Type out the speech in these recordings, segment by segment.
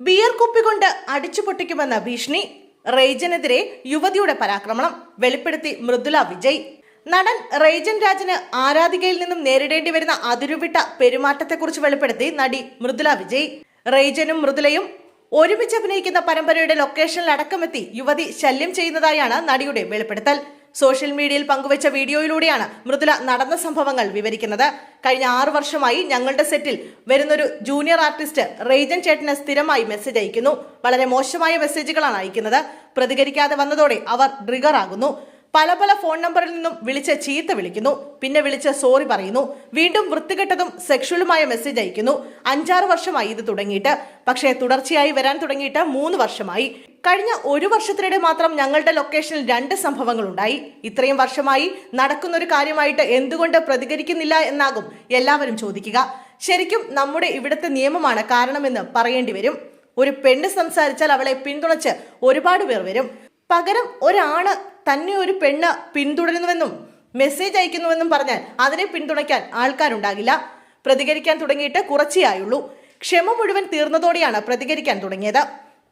Beer കുപ്പി കൊണ്ട് അടിച്ചു പൊട്ടിക്കുമെന്ന ഭീഷണി റേജനെതിരെ യുവതിയുടെ പരാക്രമണം. വെളിപ്പെടുത്തി മൃദുല വിജയ്. നടൻ റേജൻ രാജന് ആരാധികയിൽ നിന്നും നേരിടേണ്ടി വരുന്ന അതിരുവിട്ട പെരുമാറ്റത്തെക്കുറിച്ച് വെളിപ്പെടുത്തി നടി മൃദുല വിജയ്. റേജനും മൃദുലയും ഒരുമിച്ച് അഭിനയിക്കുന്ന പരമ്പരയുടെ ലൊക്കേഷനിൽ അടക്കമെത്തി യുവതി ശല്യം ചെയ്യുന്നതായാണ് നടിയുടെ വെളിപ്പെടുത്തൽ. സോഷ്യൽ മീഡിയയിൽ പങ്കുവച്ച വീഡിയോയിലൂടെയാണ് മൃദുല നടന്ന സംഭവങ്ങൾ വിവരിക്കുന്നത്. കഴിഞ്ഞ ആറു വർഷമായി ഞങ്ങളുടെ സെറ്റിൽ വരുന്നൊരു ജൂനിയർ ആർട്ടിസ്റ്റ് റേജൻ ചേട്ടന് സ്ഥിരമായി മെസ്സേജ് അയക്കുന്നു. വളരെ മോശമായ മെസ്സേജുകളാണ് അയക്കുന്നത്. പ്രതികരിക്കാതെ വന്നതോടെ അവർ ട്രിഗർ ആകുന്നു. പല പല ഫോൺ നമ്പറിൽ നിന്നും വിളിച്ച് ചീത്ത വിളിക്കുന്നു. പിന്നെ വിളിച്ച് സോറി പറയുന്നു. വീണ്ടും വൃത്തികെട്ടതും സെക്ഷുവലുമായ മെസ്സേജ് അയക്കുന്നു. അഞ്ചാറ് വർഷമായി ഇത് തുടങ്ങിയിട്ട്. പക്ഷേ തുടർച്ചയായി വരാൻ തുടങ്ങിയിട്ട് മൂന്ന് വർഷമായി. കഴിഞ്ഞ ഒരു വർഷത്തിനിടെ മാത്രം ഞങ്ങളുടെ ലൊക്കേഷനിൽ രണ്ട് സംഭവങ്ങൾ ഉണ്ടായി ഇത്രയും വർഷമായി നടക്കുന്ന ഒരു കാര്യമായിട്ട് എന്തുകൊണ്ട് പ്രതികരിക്കുന്നില്ല എന്നാകും എല്ലാവരും ചോദിക്കുക. ശരിക്കും നമ്മുടെ ഇവിടുത്തെ നിയമമാണ് കാരണമെന്ന് പറയേണ്ടി വരും. ഒരു പെണ്ണ് സംസാരിച്ചാൽ അവളെ പിന്തുണച്ച് ഒരുപാട് പേർ വരും. പകരം ഒരാണ് തന്നെ ഒരു പെണ്ണ് പിന്തുടരുന്നുവെന്നും മെസ്സേജ് അയക്കുന്നുവെന്നും പറഞ്ഞാൽ അതിനെ പിന്തുണയ്ക്കാൻ ആൾക്കാരുണ്ടാകില്ല. പ്രതികരിക്കാൻ തുടങ്ങിയിട്ട് കുറച്ചേ ആയുള്ളൂ ക്ഷമ മുഴുവൻ തീർന്നതോടെയാണ് പ്രതികരിക്കാൻ തുടങ്ങിയത്.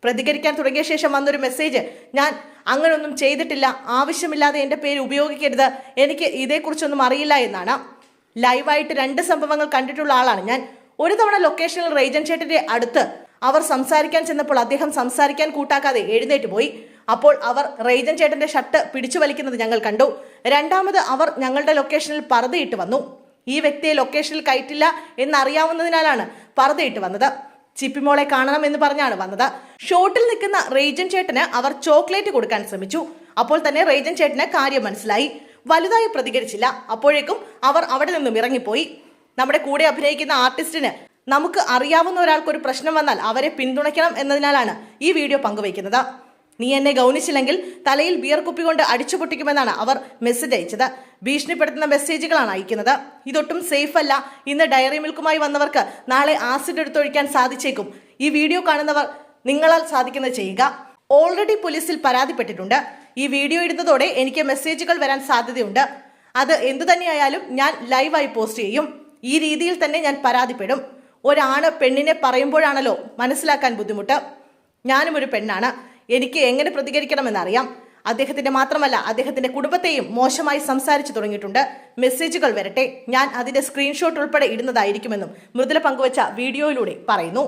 പ്രതികരിക്കാൻ തുടങ്ങിയ ശേഷം വന്നൊരു മെസ്സേജ് ഞാൻ അങ്ങനൊന്നും ചെയ്തിട്ടില്ല ആവശ്യമില്ലാതെ എന്റെ പേര് ഉപയോഗിക്കരുത് എനിക്ക് ഇതേക്കുറിച്ചൊന്നും അറിയില്ല എന്നാണ്. ലൈവായിട്ട് രണ്ട് സംഭവങ്ങൾ കണ്ടിട്ടുള്ള ആളാണ് ഞാൻ. ഒരു തവണ ലൊക്കേഷനിൽ റേജൻ ചേട്ടന്റെ അടുത്ത് അവർ സംസാരിക്കാൻ ചെന്നപ്പോൾ അദ്ദേഹം സംസാരിക്കാൻ കൂട്ടാക്കാതെ എഴുന്നേറ്റ് പോയി. അപ്പോൾ അവർ റേജൻ ചേട്ടന്റെ ഷർട്ട് പിടിച്ചു വലിക്കുന്നത് ഞങ്ങൾ കണ്ടു. രണ്ടാമത് അവർ ഞങ്ങളുടെ ലൊക്കേഷനിൽ പറതിയിട്ട് വന്നു. ഈ വ്യക്തിയെ ലൊക്കേഷനിൽ കയറ്റില്ല എന്നറിയാവുന്നതിനാലാണ് പറതിയിട്ട് വന്നത്. ചിപ്പിമോളെ കാണണം എന്ന് പറഞ്ഞാണ് വന്നത്. ഷോട്ടിൽ നിൽക്കുന്ന റേജൻ ചേട്ടന് അവർ ചോക്ലേറ്റ് കൊടുക്കാൻ ശ്രമിച്ചു. അപ്പോൾ തന്നെ റേജൻ ചേട്ടന് കാര്യം മനസ്സിലായി. വലുതായി പ്രതികരിച്ചില്ല. അപ്പോഴേക്കും അവർ അവിടെ നിന്നും ഇറങ്ങിപ്പോയി. നമ്മുടെ കൂടെ അഭിനയിക്കുന്ന ആർട്ടിസ്റ്റിന് നമുക്ക് അറിയാവുന്ന ഒരാൾക്ക് ഒരു പ്രശ്നം വന്നാൽ അവരെ പിന്തുണയ്ക്കണം എന്നതിനാലാണ് ഈ വീഡിയോ പങ്കുവയ്ക്കുന്നത്. നീ എന്നെ ഗൗനിച്ചില്ലെങ്കിൽ തലയിൽ ബിയർ കുപ്പി കൊണ്ട് അടിച്ചു പൊട്ടിക്കുമെന്നാണ് അവർ മെസ്സേജ് അയച്ചത്. ഭീഷണിപ്പെടുത്തുന്ന മെസ്സേജുകളാണ് അയക്കുന്നത്. ഇതൊട്ടും സേഫ് അല്ല. ഇന്ന് ഡയറി മിൽക്കുമായി വന്നവർക്ക് നാളെ ആസിഡ് എടുത്തൊഴിക്കാൻ സാധിച്ചേക്കും. ഈ വീഡിയോ കാണുന്നവർ നിങ്ങളാൽ സാധിക്കുന്നത് ചെയ്യുക. ഓൾറെഡി പോലീസിൽ പരാതിപ്പെട്ടിട്ടുണ്ട്. ഈ വീഡിയോ ഇടുന്നതോടെ എനിക്ക് മെസ്സേജുകൾ വരാൻ സാധ്യതയുണ്ട്. അത് എന്തു തന്നെയായാലും ഞാൻ ലൈവായി പോസ്റ്റ് ചെയ്യും. ഈ രീതിയിൽ തന്നെ ഞാൻ പരാതിപ്പെടും. ഒരാണ് പെണ്ണിനെ പറയുമ്പോഴാണല്ലോ മനസ്സിലാക്കാൻ ബുദ്ധിമുട്ട്. ഞാനും ഒരു പെണ്ണാണ്. എനിക്ക് എങ്ങനെ പ്രതികരിക്കണമെന്നറിയാം. അദ്ദേഹത്തിന്റെ മാത്രമല്ല അദ്ദേഹത്തിന്റെ കുടുംബത്തെയും മോശമായി സംസാരിച്ചു തുടങ്ങിയിട്ടുണ്ട്. മെസ്സേജുകൾ വരട്ടെ. ഞാൻ അതിന്റെ സ്ക്രീൻഷോട്ട് ഉൾപ്പെടെ ഇടുന്നതായിരിക്കുമെന്നും മൃദുല പങ്കുവച്ച വീഡിയോയിലൂടെ പറയുന്നു.